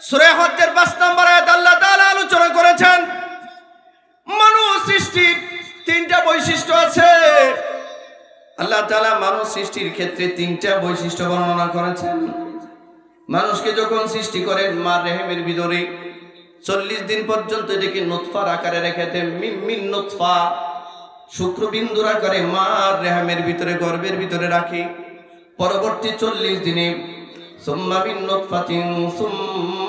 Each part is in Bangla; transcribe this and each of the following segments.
সুরে পাঁচ নম্বর আল্লাহ তাআলা আলোচনা করেছেন, মানুষ সৃষ্টির তিনটা বৈশিষ্ট্য আছে। আল্লাহ তাআলা মানুষ সৃষ্টির ক্ষেত্রে তিনটা বৈশিষ্ট্য বর্ণনা করেছেন। মানুষকে যখন সৃষ্টি করেন মা রেহেমের ভিতরে, চল্লিশ দিন পর্যন্ত এটাকে নুৎফার আকারে রেখেছেন মিন মিন নুৎফা শুক্রবিন্দুর আকারে মা রেহামের ভিতরে গর্ভের ভিতরে রাখে। পরবর্তী চল্লিশ দিনে, সুম্মা মিন নুৎফাতিন সুম্মা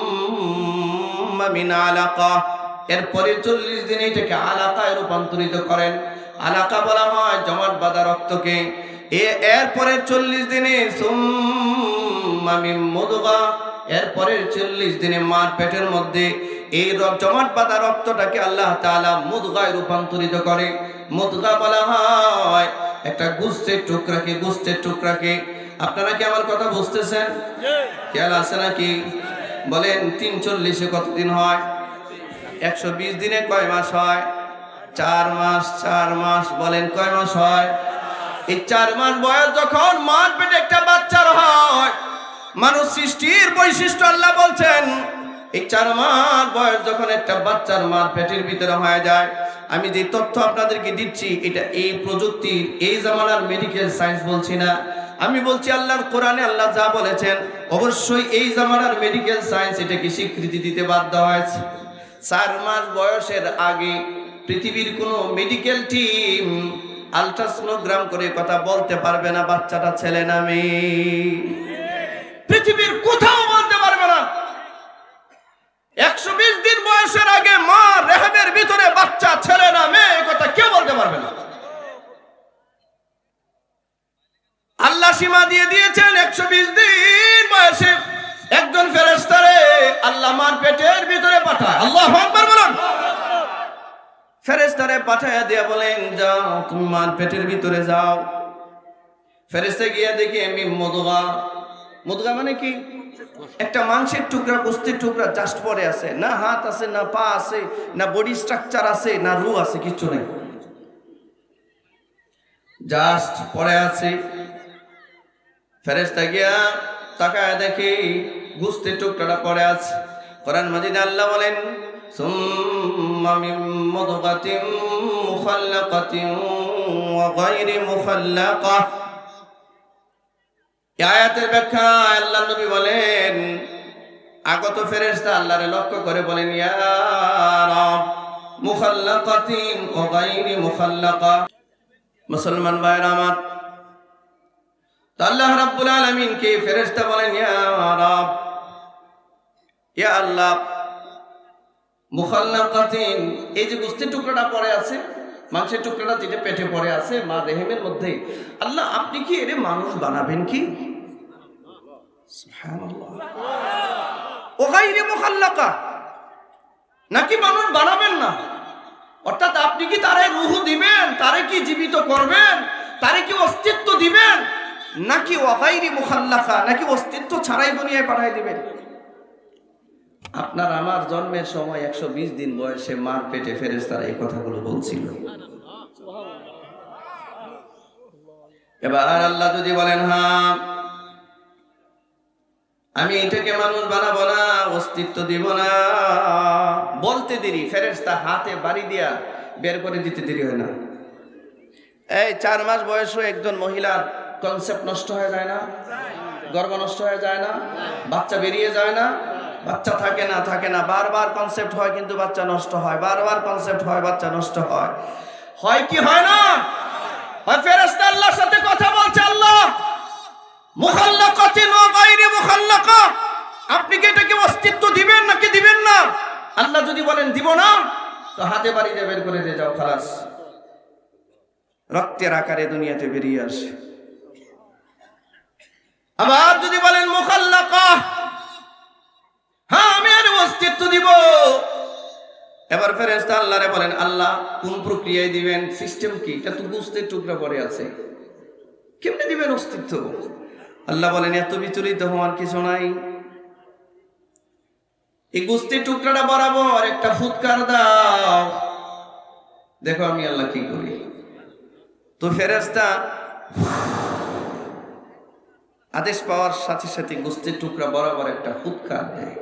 মিন আলাকা। এরপরে চল্লিশ দিনে এটাকে আলাকায় রূপান্তরিত করেন। আলাকা বলা হয় জমাট বাঁধা রক্তকে। এ এরপরের চল্লিশ দিনে এরপরের চল্লিশ দিনে মার পেটের মধ্যে এই জমাট বাঁধা রক্তটাকে আল্লাহ তাআলা মুদগায় রূপান্তরিত করে। মুদগা বলা হয় একটা গুস্তের টুকরাকে গুস্তের টুকরাকে। আপনারা কি আমার কথা বুঝতেছেন? খেয়াল আছে নাকি? বলেন তিন চল্লিশে কতদিন হয়? একশো বিশ দিনে কয় মাস হয়? চার মাস চার মাস, বলেন কয় মাস হয়? এই চার মাস বয়স যখন মার পেটে একটা বাচ্চার হয়, মানুষ সৃষ্টির বৈশিষ্ট্য আল্লাহ বলছেন, এই চার মাস বয়স যখন একটা বাচ্চার মার পেটের ভিতরে হয়ে যায়, আমি যে তথ্য আপনাদেরকে দিচ্ছি, এটা এই প্রযুক্তির, এই জামানার মেডিকেল সায়েন্স বলছি না। আমি বলছি আল্লাহর কোরআনে আল্লাহ যা বলেছেন, অবশ্যই এই জামানার মেডিকেল সায়েন্স এটাকে স্বীকৃতি দিতে বাধ্য হয়েছে। চার মাস বয়সের আগে পৃথিবীর কোনো মেডিকেল টিম আলট্রাসোনোগ্রাম করে কথা বলতে পারবে না, বাচ্চাটা ছেলে না মেয়ে। পৃথিবীর কোথাও বলতে পারবে না একশো বিশ দিন বয়সের আগে মা রেহেমের ভিতরে বাচ্চা ছেলে না মেয়ে এ কথা কেউ বলতে পারবে না আল্লাহ সীমা দিয়ে দিয়েছেন একশো বিশ দিন বয়সে। একজন ফেরেস্তারে আল্লাহ মার পেটের ভিতরে পাঠায়। আল্লাহ আকবার বলুন। ফেরেস্তারে পাঠায় দিয়ে বলেন, যাও, তুমি মার পেটের ভিতরে যাও। ফেরেস্তা গিয়ে দেখি আমি মদগা। মদগা মানে কি? একটা মাংসের টুকরা কুস্তির টুকরা জাস্ট পরে আছে। না হাত আছে, না পা আছে, না বডি স্ট্রাকচার আছে, না রু আছে, কিচ্ছু নেই। জাস্ট পরে আছে। ফেরেস্তা গিয়া তাকায় দেখি গুস্তের টুকরাটা পড়ে আছে। কোরআন মাজিদ আল্লাহ বলেন ব্যাখ্যা আল্লাহ বলেন, আগত ফেরেশতা আল্লাহরে লক্ষ্য করে বলেন, ইয়া মুসলমান ভাইরা আমার আল্লাহ রাব্বুল আলামিন কে ফেরেশতা বলেন ইয়া আল্লাহ, মুখাল্লাকাতিন, এই যে গোস্তের টুকরাটা পড়ে আছে, মাংসের টুকরাটা যেটা পেটে পড়ে আছে, মা রেহেমের মধ্যে, আল্লাহ আপনি কি এর মানুষ বানাবেন কি? সুবহানাল্লাহ। ও গাইরে মুখাল্লাকা, নাকি মানুষ বানাবেন না? অর্থাৎ আপনি কি তারে রুহু দিবেন, তারে কি জীবিত করবেন, তারে কি অস্তিত্ব দিবেন? নাকি ওয়াগাইরি মুখাল্লাকা নাকি অস্তিত্ব ছাড়াই দুনিয়ায় পাঠাই দিবেন? আপনার আমার জন্মের সময় একশো বিশ দিন বয়সে মার পেটে ফেরেস তারা এই কথাগুলো বলছিল। এবার আল্লাহ যদি বলেন হ্যাঁ আমি এটাকে মানুষ বানাবো না, অস্তিত্ব দিব না, বলতে দেরি ফেরেস্তা হাতে বাড়ি দিয়া বের করে দিতে দেরি হয় না। এই চার মাস বয়সে একজন মহিলার কনসেপ্ট নষ্ট হয়ে যায় না, গর্ব নষ্ট হয়ে যায় না, বাচ্চা বেরিয়ে যায় না, বাচ্চা থাকে না থাকে না। বারবার কনসেপ্ট হয় কিন্তু বাচ্চা নষ্ট হয়, বারবার কনসেপ্ট হয়, বাচ্চা নষ্ট হয়। হয় কি হয় না? হয় ফেরেস্তা আল্লাহর সাথে কথা বলছে, আল্লাহ! মুখাল্লাকাতিন ওয়া গায়রি মুখাল্লাকা। আপনি কি এটাকে অস্তিত্ব দিবেন নাকি দিবেন না? আল্লাহ যদি বলেন, দিব না তো হাতে বাড়ি দিয়ে বের করে দিয়ে যাও, খালাস। রক্তের আকারে দুনিয়াতে বেরিয়ে আসে। আবার যদি বলেন মুখাল্লাকা হ্যাঁ আমি আর অস্তিত্ব দিব। এবার ফেরেস্তা আল্লাহরে বলেন, আল্লাহ, কোন প্রক্রিয়ায় দিবেন? সিস্টেম কি? এটা তো বুঝতে টুকরা পড়ে আছে। কেমনে দিবেন অস্তিত্ব? আল্লাহ বলেন, এত বিচলিত হওয়ার কিছু নাই। এই গুস্তির টুকরাটা বরাবর একটা ফুৎকার দাও। দেখো আমি আল্লাহ কি করি। তো ফেরেস্তা আদেশ পাওয়ার সাথে সাথে গুস্তির টুকরা বরাবর একটা ফুৎকার দেয়।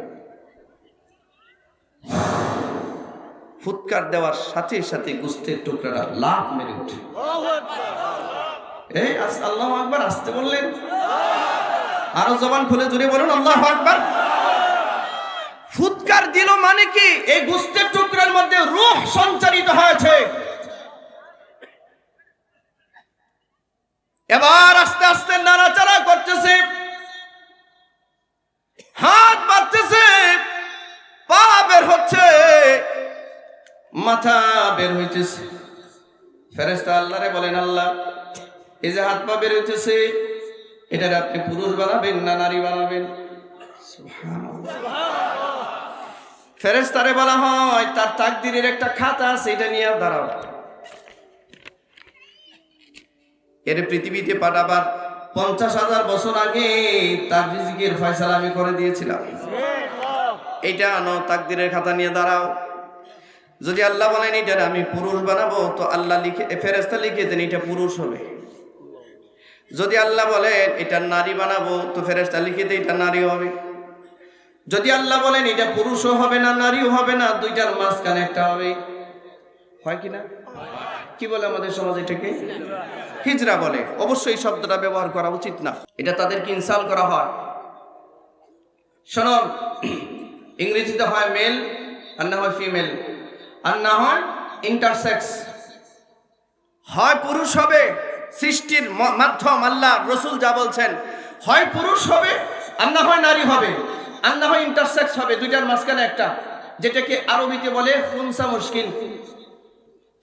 ফুৎকার দেওয়ার সাথে সাথে গোস্তের টুকরাটা লাভ মেরে উঠে এই আল্লাহ আকবার, আসতে বললেন। আরও জবান খুলে জুড়ে বলুন, আল্লাহ আকবার। ফুৎকার দিল মানে কি? এই গুস্তের টুকরার মধ্যে রূহ সঞ্চারিত হয়েছে। এবার আস্তে আস্তে নাড়াচাড়া করতেছে। হাত বাড়তেছে। পা বের হচ্ছে। মাথা বের হইতেছে। ফেরেস্তা আল্লাহরে বলেন, আল্লাহ, এই যে হাত পা বের হইতেছে, এটার আপনি পুরুষ বানাবেন না নারী বানাবেন? ফেরেস্তারে বলা হয়, তার তাকদিরের একটা খাতা আছে, এটা নিয়ে দাঁড়াও। এর পৃথিবীতে পাঠাবার পঞ্চাশ হাজার বছর আগে তার রিজিকের ফয়সালা আমি করে দিয়েছিলাম। এটা আনো তাকদিরের খাতা নিয়ে দাঁড়াও। যদি আল্লাহ বলেন এটা আমি পুরুষ বানাবো, তো আল্লাহ লিখে ফেরেস্তা লিখে দেন এটা পুরুষ হবে। যদি আল্লাহ বলেন এটা নারী বানাবো, তো ফেরেস্তা লিখে দেয় এটা নারী হবে। যদি আল্লাহ বলেন এটা পুরুষও হবে না, নারীও হবে না, দুইটার মাঝখানে একটা হবে। হয় কি না? কি বলে আমাদের সমাজ এটাকে? হিজরা বলে। অবশ্যই এই শব্দটা ব্যবহার করা উচিত না। এটা তাদেরকে ইনসাল করা হয়। শোনো, ইংরেজিতে হয় মেল, আর না হয় ফিমেল। আর না হয় ইন্টারসেক্স হয় পুরুষ হবে, সৃষ্টির মাধ্যম আল্লাহ, রসুল যা বলছেন। হয় পুরুষ হবে, আর না হয় নারী হবে। আর না হয় ইন্টারসেক্স হবে, দুইটার মাঝখানে একটা। যেটাকে আরবিতে বলে খুনসা মুশকিল।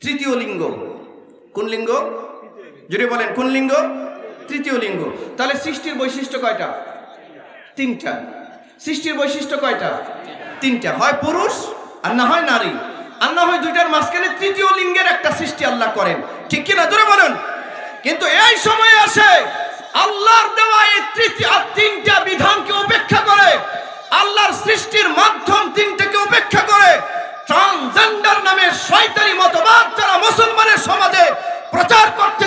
তৃতীয় লিঙ্গ। কোন লিঙ্গ? যদি বলেন, কোন লিঙ্গ? তৃতীয় লিঙ্গ। তাহলে সৃষ্টির বৈশিষ্ট্য কয়টা? তিনটা। সৃষ্টির বৈশিষ্ট্য কয়টা? তিনটা। হয় পুরুষ আর না হয় নারী। আর না হয় দুইটার মাঝখানে তৃতীয় লিঙ্গের একটা সৃষ্টি আল্লাহ করেন। ঠিক কিনা? ধরে বলুন। কিন্তু এই সময় আসে আল্লাহর দেওয়া এই তৃতীয় তিনটা বিধানকে উপেক্ষা করে। আল্লাহর সৃষ্টির মাধ্যম তিনটাকে উপেক্ষা করে। ট্রান্সজেন্ডার শয়তানি মতবাদ যারা মুসলমানের সমাজে প্রচার করতে